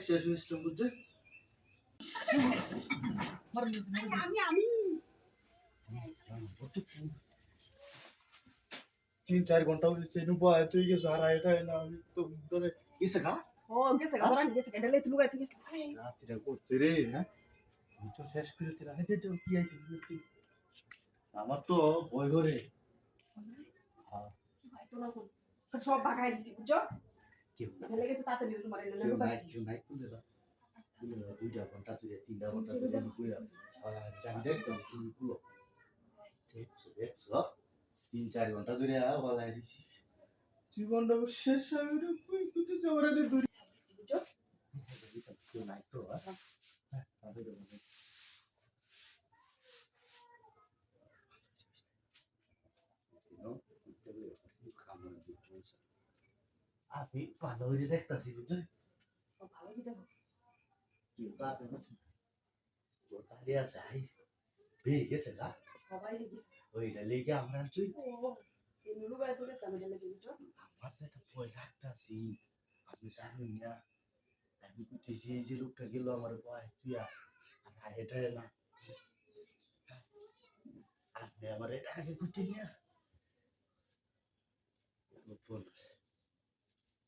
শেষ বুঝছে তিন চার ঘণ্টা হয়েছে তুই আর আমি তো গেছে খা ও গেছে গা ধরা গেছে গা তুই গেছে করতে রে হ্যাঁ তো শেষ করে। হেঁটে তো কি আমার তো বই ঘরে হ্যাঁ সব বাগাই দিছি, বুঝছ? কেউ কেউ নাই কেউ নাই খুলে দাও। খুলে দাও দুইটা ঘণ্টা তুই তিনটা ঘণ্টা তুই খুলে আমি দেখতেছি তুমি খুলো। দেখছ দেখছ তিন চার ঘণ্টা ধরে বলাই দিছি। জীবনটা শেষ না কই কোথায় যাওয়ার আগে দূরে কেউ নাই তো হ্যাঁ তাদের আমি ভালো হয়ে দেখতেছি বুঝলি ভালো কি দেখো তো আপনি কোথায় আছে আই পেয়ে গেছে না সবাই ওইটা লেগে আমরা চুই তো আমার যেটা ভয় লাগতাছি। আপনি জানেন না। আমি বুঝতেছি এই যে লোকটা গেল আমার ভয় তুই আর এটা না। আপনি আমার এটা আগে করতেন না। গোপন।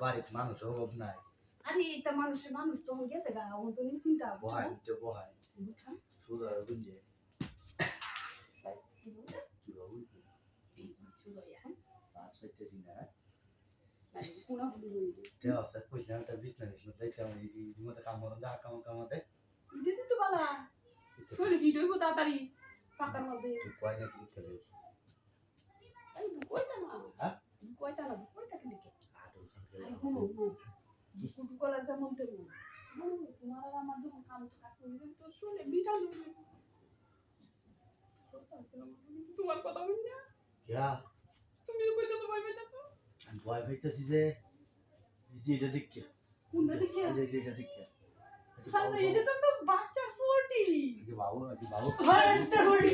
বাড়িতে মানুষ অভাব নাই আরে এটা মানুষের মানুষ তখন গেছে গা তো চিন্তা বহাই তো বহাই। সুদা গুঞ্জে কি বলতে কি বাবু সুজয়া হ্যাঁ পাঁচ হইতেছি না হইলি আছে একটা বিছনা বিছনা যাইতে আমি ইতিমধ্যে কাম করলাম যা কাম কামাতে দিদি তো বালা শরীর হিট হইব তাড়াতাড়ি পাকার মধ্যে কয় না কি খেলে আরে কইতা না হ্যাঁ? কইতা না কইতা কেন কে আরে হুনো হুনো কুটু কলা যেমন তেমন তোমার আর আমার যখন কাম তো কাজ হয়ে যাবে তো হয়ে তোমার কথা বলি না ভয় পাইতেছি যে যে এটা দেখকে কোনটা দেখকে এই যে এটা দেখকে আরে আচ্ছা, এটা তো তো বাচ্চা ফোর্টি বাবু বাবু? বাচ্চা ফোর্টি